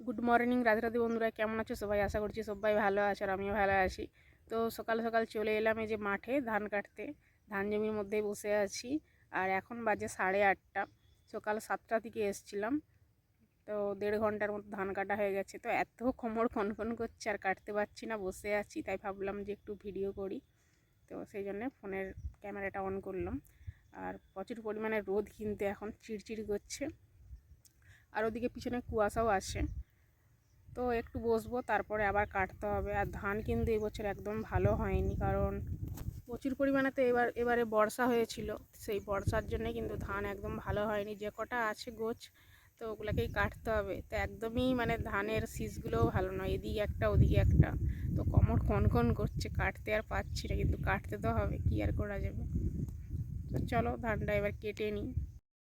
Good morning Radhe Radhe বন্ধুরা, কেমন আছো? সবাই আশা করছি সবাই ভালো আছে আর আমিও ভালো আছি। তো সকাল সকাল চলে এলাম এই যে মাঠে ধান কাটতে, ধান জমির মধ্যেই বসে আছি। আর এখন বাজে সাড়ে আটটা, সকাল সাতটা থেকে এসছিলাম। তো দেড় ঘণ্টার মতো ধান কাটা হয়ে গেছে। তো এত কোমর ফোন করছে আর কাটতে পারছি না, বসে আছি, তাই ভাবলাম যে একটু ভিডিও করি। তো সেই জন্যে ফোনের ক্যামেরাটা অন করলাম। আর প্রচুর পরিমাণে রোদ কিন্তু এখন চিড়চিড় করছে। আর ওদিকে পিছনে কুয়াশাও আসে তো একটু বসবো, তারপরে আবার কাটতে হবে। আর ধান কিন্তু এবছর একদম ভালো হয়নি, কারণ প্রচুর পরিমাণে তো এবার, এবারে বর্ষা হয়েছিল। সেই বর্ষার জন্যে কিন্তু ধান একদম ভালো হয়নি। যে কটা আছে গোছ, তো ওগুলোকেই কাটতে হবে। তো একদমই মানে ধানের শীষগুলোও ভালো নয়, এদিকে একটা, ওদিকে একটা। তো কমর কন করছে, কাটতে আর পাচ্ছি না, কিন্তু কাটতে তো হবে, কী আর করা যাবে? তো চলো ধানটা এবার কেটে নিই।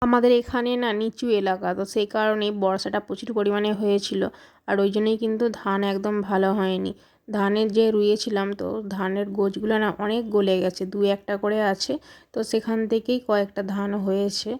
আমাদের এখানে না নিচু এলাকা, তো সেই কারণে বর্ষাটা প্রচুর পরিমাণে হয়েছিল। আর ওই জন্যই কিন্তু ধান একদম ভালো হয়নি। ধানের যে রুইয়েছিলাম, তো ধানের গোছগুলো না অনেক গলে গেছে, দু একটা করে আছে, তো সেখান থেকেই কয়েকটা ধান হয়েছে।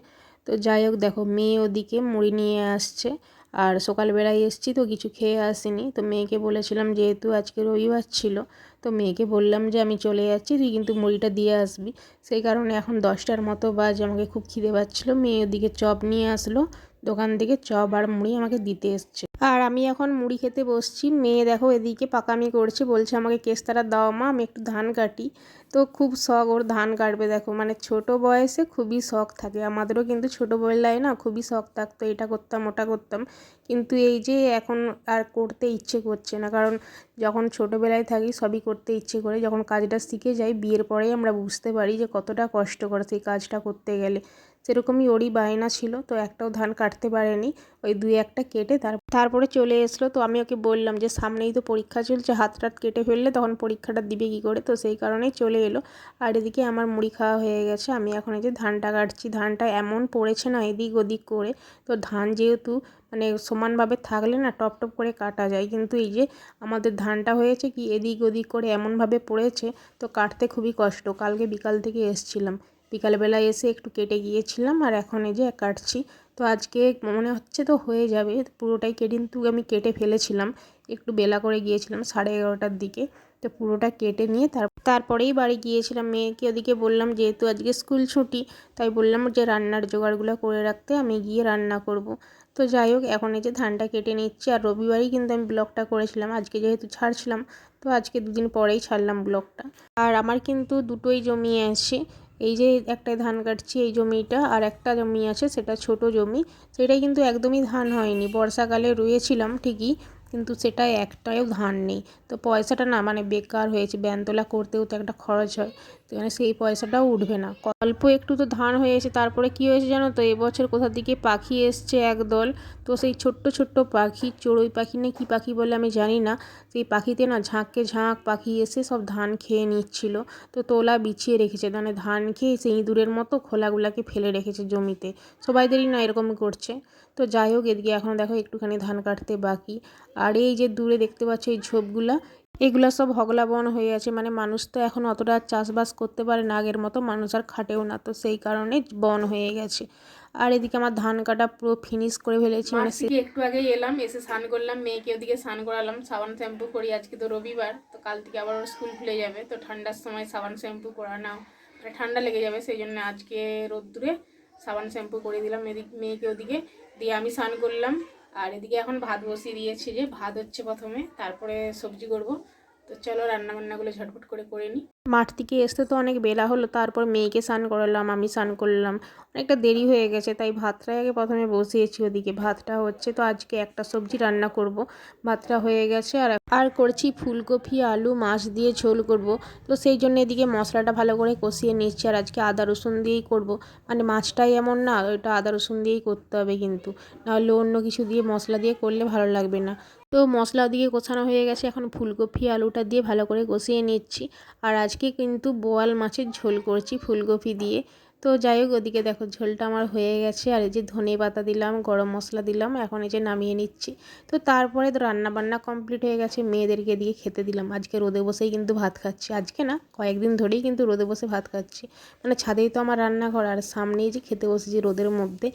তো যাই হোক, দেখো মেয়ে ওদিকে মুড়ি নিয়ে আসছে। আর সকালবেলায় এসছি তো কিছু খেয়ে আসিনি। তো মেয়েকে বলেছিলাম, যেহেতু আজকে রবিবার ছিল তো মেয়েকে বললাম যে, আমি চলে যাচ্ছি, তুই কিন্তু মুড়িটা দিয়ে আসবি। সেই কারণে এখন দশটার মতো বাজ, আমাকে খুব খিদে পাচ্ছিলো। মেয়ে ওদিকে চপ নিয়ে আসলো। দোকান থেকে চপ আর মুড়ি আমাকে দিতে এসছে। আর আমি এখন মুড়ি খেতে বসছি। মেয়ে দেখো এদিকে পাকামি করছে, বলছে আমাকে কেস্তারা দাও মা, আমি একটু ধান কাটি। তো খুব শখ ওর ধান কাটবে দেখো। মানে ছোট বয়সে খুবই শখ থাকে। আমাদেরও কিন্তু ছোটোবেলায় না, খুবই শখ থাকতো, এটা করতাম, ওটা করতাম। কিন্তু এই যে এখন আর করতে ইচ্ছে করছে না। কারণ যখন ছোটোবেলায় থাকি, সবই করতে ইচ্ছে করে। যখন কাজটা শিখে যাই, বিয়ের পরেই আমরা বুঝতে পারি যে কতটা কষ্ট করে সেই কাজটা করতে গেলে। সেরকমই ওরই বায়না ছিল, তো একটাও ধান কাটতে পারেনি। ওই দুই একটা কেটে তার তারপরে চলে এসলো। তো আমি ওকে বললাম যে, সামনেই তো পরীক্ষা চলছে, হাত টাত কেটে ফেললে তখন পরীক্ষাটা দিবে কী করে? তো সেই কারণেই চলে এলো। আর এদিকে আমার মুড়ি খাওয়া হয়ে গেছে। আমি এখন এই যে ধানটা কাটছি, ধানটা এমন পড়েছে না এদিক ওদিক করে। তো ধান যেহেতু মানে সমানভাবে থাকলে না টপ টপ করে কাটা যায়। কিন্তু এই যে আমাদের ধানটা হয়েছে কি এদিক ওদিক করে এমনভাবে পড়েছে, তো কাটতে খুবই কষ্ট। কালকে বিকাল থেকে এসছিলাম। বিকালবেলা এসে একটু কেটে গিয়েছিলাম আর এখন এই যে কাটছি। তো আজকে মনে হচ্ছে তো হয়ে যাবে, পুরোটাই কেটে কিন্তু আমি কেটে ফেলেছিলাম। একটু বেলা করে গিয়েছিলাম সাড়ে এগারোটার দিকে। তো পুরোটা কেটে নিয়ে তার, তারপরেই বাড়ি গিয়েছিলাম। মেয়েকে ওদিকে বললাম যেহেতু আজকে স্কুল ছুটি, তাই বললাম যে রান্নার জোগাড়গুলো করে রাখতে আমি গিয়ে রান্না করব। তো যাই হোক, এখন এই যে ধানটা কেটে নিচ্ছি আর রবিবারই কিন্তু আমি ব্লগটা করেছিলাম। আজকে যেহেতু ছাড়ছিলাম, তো আজকে দুদিন পরেই ছাড়লাম ব্লগটা। আর আমার কিন্তু দুটোই জমি আছে। এই যে একটা ধান কাটছি, এই জমিটা, আর একটা জমি আছে, সেটা ছোট জমি। সেটাই কিন্তু একদমই ধান হয়নি। বর্ষাকালে রয়েছিলাম ঠিকই, কিন্তু সেটা একটাও ধান নেই। তো পয়সাটা না মানে বেকার হয়েছে। ব্যানতলা করতেও তো একটা খরচ হয়। মানে সেই পয়সাটাও উঠবে না। অল্প একটু তো ধান হয়েছে তারপরে কী হয়েছে জানো তো? এবছর কোথা থেকে পাখি এসছে একদল, তো সেই ছোট্ট ছোট্ট পাখি, চড়ুই পাখি না কী পাখি বলে আমি জানি না, সেই পাখিতে না ঝাঁককে ঝাঁক পাখি এসে সব ধান খেয়ে নিচ্ছিল। তো তোলা বিছিয়ে রেখেছে মানে ধান খেয়ে সেই ইঁদুরের মতো খোলাগুলাকে ফেলে রেখেছে জমিতে। সবাইদেরই না এরকমই করছে। তো যাই হোক, এদিকে এখন দেখো একটুখানি ধান কাটতে বাকি। আর এই যে দূরে দেখতে পাচ্ছ এই ঝোপগুলা এগুলো সব হগলা বন হয়ে আছে। মানে মানুষ তো এখন অতটা চাষবাস করতে পারে না, আগের মতো মানুষ আর খাটেও না। তো সেই কারণে বন হয়ে গেছে। আর এদিকে আমার ধান কাটা পুরো ফিনিশ করে ফেলেছি। মানে একটু আগেই এলাম, এসে স্নান করলাম, মেয়েকে ওদিকে স্নান করালাম। সাবান শ্যাম্পু করি, আজকে তো রবিবার, তো কাল থেকে আবার ওর স্কুল খুলে যাবে। তো ঠান্ডার সময় সাবান শ্যাম্পু করা নাও। মানে ঠান্ডা লেগে যাবে, সেই জন্য আজকে রোদ্দুরে সাবান শ্যাম্পু করে দিলাম। মেয়েকে ওদিকে দিয়ে আমি স্নান করলাম। আর এদিকে এখন ভাত বসিয়ে দিয়েছি যে ভাত হচ্ছে প্রথমে, তারপরে সবজি করব। তো চলো রান্না বান্নাগুলো ঝটপট করে করে নিই। মাঠ থেকে আসতে তো অনেক বেলা হলো, তারপর মেয়েকে স্নান করালাম, আমি স্নান করলাম। অনেকটা দেরি হয়ে গেছে, তাই ভাতটাই আগে প্রথমে বসিয়েছি ওদিকে। ভাতটা হচ্ছে তো আজকে একটা সবজি রান্না করব। ভাতটা হয়ে গেছে আর আর করছি ফুলকপি, আলু, মাছ দিয়ে ঝোল করব। তো সেই জন্য এদিকে মশলাটা ভালো করে কষিয়ে নিচ্ছি আর আজকে আদা, রসুন দিয়েই করব। মানে মাছটাই এমন না ওইটা আদা, রসুন দিয়েই করতে হবে কিন্তু। নাহলে অন্য কিছু দিয়ে মশলা দিয়ে করলে ভালো লাগবে না। তো মশলা ওদিকে কষানো হয়ে গেছে, এখন ফুলকপি, আলুটা দিয়ে ভালো করে কষিয়ে নিচ্ছি। আর আজকে কিন্তু বোয়াল মাছের ঝোল করছি ফুলকপি দিয়ে। তো যাই হোক, ওদিকে দেখো ঝোলটা আমার হয়ে গেছে। আর এই যে ধনে পাতা দিলাম, গরম মশলা দিলাম, এখন এই যে নামিয়ে নিচ্ছি। তো তারপরে তো রান্না বান্না কমপ্লিট হয়ে গেছে, মেয়েদেরকে দিয়ে খেতে দিলাম। আজকে রোদে বসেই কিন্তু ভাত খাচ্ছি। আজকে না, কয়েকদিন ধরেই কিন্তু রোদে বসে ভাত খাচ্ছি। মানে ছাদেই তো আমার রান্নাঘর, আর সামনেই যে খেতে বসেছি রোদের মধ্যে।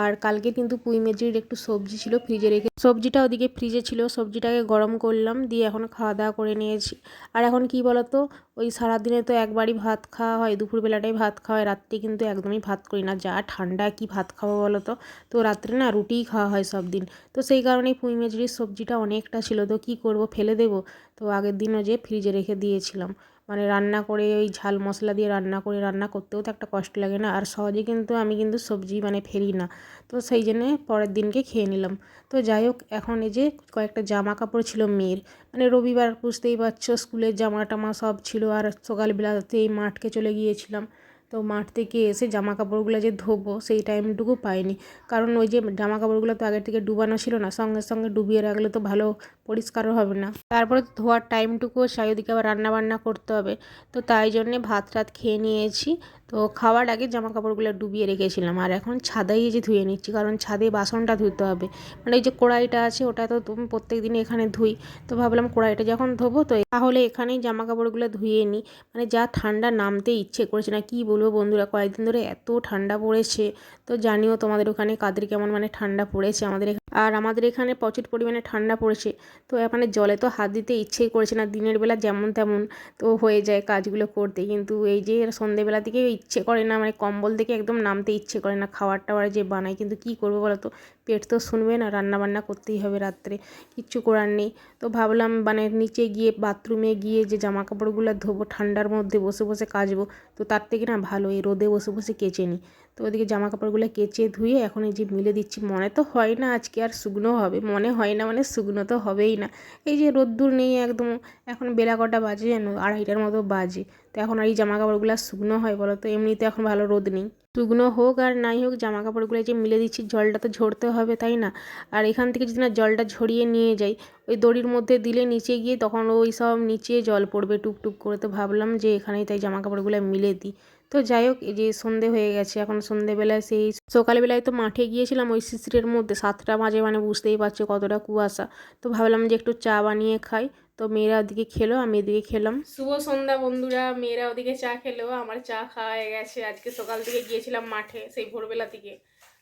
আর কালকে কিন্তু পুঁই মেজুরির একটু সবজি ছিল ফ্রিজে রেখে, সবজিটা ওদিকে ফ্রিজে ছিল। সবজিটাকে গরম করলাম, দিয়ে এখন খাওয়া দাওয়া করে নিয়েছি। আর এখন কি বলতো ওই সারাদিনে তো একবারই ভাত খাওয়া হয়, দুপুরবেলাটাই ভাত খাওয়া হয়, রাত্রে কিন্তু একদমই ভাত করি না। যা ঠান্ডা কি ভাত খাব বলো তো? তো রাত্রে না রুটিই খাওয়া হয় সব দিন তো সেই কারণে পুঁই মেজুরির সবজিটা অনেকটা ছিল। তো কি করব? ফেলে দেবো। তো আগের দিনও যে ফ্রিজে রেখে দিয়েছিলাম। মানে রান্না করে ওই ঝাল মশলা দিয়ে রান্না করে রান্না করতেও তো একটা কষ্ট লাগে না। আর সহজে কিন্তু আমি কিন্তু সবজি মানে ফেলি না। তো সেই জন্যে পরের দিনকে খেয়ে নিলাম। তো যাই হোক, এখন এই যে কয়েকটা জামা কাপড় ছিল মেয়ের। মানে রবিবার বুঝতেই পারছ, স্কুলের জামা টামা সব ছিল আর সকালবেলাতেই মাঠকে চলে গিয়েছিলাম। তো মাঠ থেকে এসে জামা কাপড়গুলো যে ধোবো সেই টাইমটুকু পাইনি। কারণ ওই যে জামা কাপড়গুলো তো আগের থেকে ডুবানো ছিল না, সঙ্গে সঙ্গে ডুবিয়ে রাখলে তো ভালো পরিষ্কারও হবে না। তারপরে ধোয়ার টাইমটুকুও ওদিকে আবার রান্নাবান্না করতে হবে। তো তাই জন্যে ভাত টাত খেয়ে নিয়েছি। তো খাওয়ার আগে জামা কাপড়গুলো ডুবিয়ে রেখেছিলাম। আর এখন ছাদেই যে ধুয়ে নিচ্ছি, কারণ ছাদে বাসনটা ধুতে হবে। মানে এই যে কড়াইটা আছে, ওটা তো তুমি প্রত্যেক দিন এখানে ধুই। তো ভাবলাম কড়াইটা যখন ধোবো, তো তাহলে এখানেই জামা কাপড়গুলো ধুয়ে নিই। মানে যা ঠান্ডা নামতে ইচ্ছে করছে না, কি বলব বন্ধুরা? কয়েকদিন ধরে এত ঠান্ডা পড়েছে। তো জানিও তোমাদের ওখানে কাদের কেমন মানে ঠান্ডা পড়েছে আমাদের আর আমাদের এখানে প্রচুর পরিমাণে ঠান্ডা পড়েছে। তো মানে জলে তো হাত দিতে ইচ্ছেই করেছে না, দিনের বেলা যেমন তেমন তো হয়ে যায় কাজগুলো করতে। কিন্তু এই যে সন্ধেবেলা থেকে ইচ্ছে করে না মানে কম্বল থেকে একদম নামতে ইচ্ছে করে না খাবার টাওয়ার যে বানায়, কিন্তু কি করব বলো তো? পেট তো শুনবে না রান্না বান্না করতেই হবে রাত্রে, কিচ্ছু করার নেই। তো ভাবলাম মানে নিচে গিয়ে বাথরুমে গিয়ে যে জামা কাপড়গুলো ধোবো, ঠান্ডার মধ্যে বসে বসে কাচবো, তো তার থেকে না ভালো, এই রোদে বসে বসে কেচে নিই। তো ওদিকে জামা কাপড়গুলো কেচে ধুয়ে এখন এই যে মিলে দিচ্ছি, মনে তো হয় না আজকে আর শুকনো হবে, মনে হয় না মানে শুকনো তো হবেই না। এই যে রোদ্দুর নেই একদম, এখন বেলা কটা বাজে যেন আড়াইটার মতো বাজে। তো এখন আর এই জামা কাপড়গুলো শুকনো হয় বলো তো? এমনিতে এখন ভালো রোদ নেই। শুকনো হোক আর নাই হোক জামা কাপড়গুলো যে মিলে দিচ্ছি, জলটা তো ঝরতে হবে, তাই না? আর এখান থেকে যদি না জলটা ঝরিয়ে নিয়ে যাই, ওই দড়ির মধ্যে দিলে নিচে গিয়ে তখন ওই সব নিচে জল পড়বে টুকটুক করে। তো ভাবলাম যে এখানেই তাই জামা কাপড়গুলো মিলে দিই। তো যাই হোক যে সন্ধে হয়ে গেছে, এখন সন্ধেবেলায় সেই সকালবেলায় তো মাঠে গিয়েছিলাম ওই শিশিরের মধ্যে, সাতটা বাজে মানে বুঝতেই পারছ কতটা কুয়াশা। তো ভাবলাম যে একটু চা বানিয়ে খাই। তো মেয়েরা ওদিকে খেলো, আমি এদিকে খেলাম। শুভ সন্ধ্যা বন্ধুরা, মেয়েরা ওদিকে চা খেলো, আমার চা খাওয়া গেছে। আজকে সকাল থেকে গিয়েছিলাম মাঠে, সেই ভোরবেলা থেকে।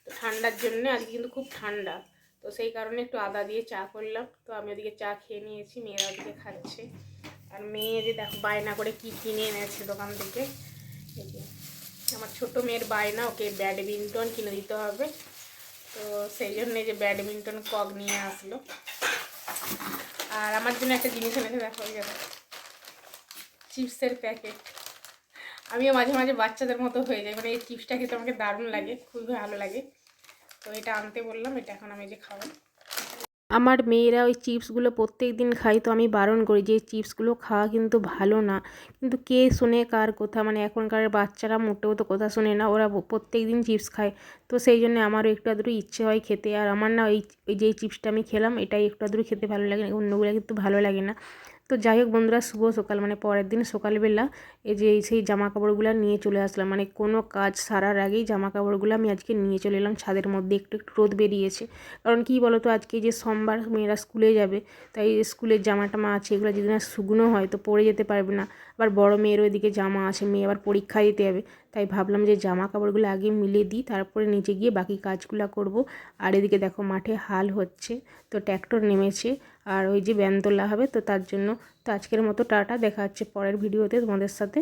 তো ঠান্ডার জন্য, আজকে কিন্তু খুব ঠান্ডা। তো সেই কারণে একটু আদা দিয়ে চা করলাম। তো আমি ওদিকে চা খেয়ে নিয়েছি, মেয়েরা ওদিকে খাচ্ছে। আর মেয়ে যে দেখো, বায়না করে কি কিনে এনেছে দোকান থেকে। আমার ছোট মেয়ের বায়না, ওকে ব্যাডমিন্টন কিনে দিতে হবে। তো সেই জন্যে যে ব্যাডমিন্টন কক নিয়ে আসলো। আর আমার জন্য একটা জিনিস এনেছে, দেখো দেখো চিপসের প্যাকেট। আমিও মাঝে মাঝে বাচ্চাদের মতো হয়ে যাই মানে এই চিপসটা খেতে আমাকে দারুণ লাগে, খুবই ভালো লাগে। তো এটা আনতে বললাম, এটা এখন আমি যে খাব। আমার মেয়েরা ওই চিপসগুলো প্রত্যেক দিন খায়, তো আমি বারণ করি যে চিপসগুলো খাওয়া কিন্তু ভালো না। কিন্তু কে শোনে কার কথা? মানে এখনকার বাচ্চারা মোটেও তো কথা শোনে না, ওরা প্রত্যেক দিন চিপস খায়। তো সেই জন্য আমারও একটু আধটু ইচ্ছে হয় খেতে। আর আমার না ওই ওই যে চিপসটা আমি খেলাম, এটাই একটু আধটু খেতে ভালো লাগে অন্যগুলো কিন্তু ভালো লাগে না। তো যাই হোক বন্ধুরা, শুভ সকাল। মানে পরের দিন সকালবেলা এই যে সেই জামা কাপড়গুলো নিয়ে চলে আসলাম। মানে কোনো কাজ সারার আগেই জামা কাপড়গুলো আমি আজকে নিয়ে চলে এলাম। ছাদের মধ্যে একটু একটু রোদ বেরিয়েছে। কারণ কি বলতো, আজকে যে সোমবার মেয়েরা স্কুলে যাবে, তাই স্কুলের জামা টামা আছে, এগুলো যদি না শুকনো হয় তো পরে যেতে পারবে না। আবার বড় মেয়ের ওইদিকে জামা আছে, মেয়ে আবার পরীক্ষা দিতে যাবে। তাই ভাবলাম যে জামা কাপড়গুলো আগে মিলে দিই, তারপরে নিচে গিয়ে বাকি কাজগুলো করব। আর এদিকে দেখো মাঠে হাল হচ্ছে, তো ট্র্যাক্টর নেমেছে। আর ওই যে ব্যান তোলা হবে, তো তার জন্য তো আজকের মতো টাটা, দেখা হচ্ছে পরের ভিডিওতে তোমাদের সাথে।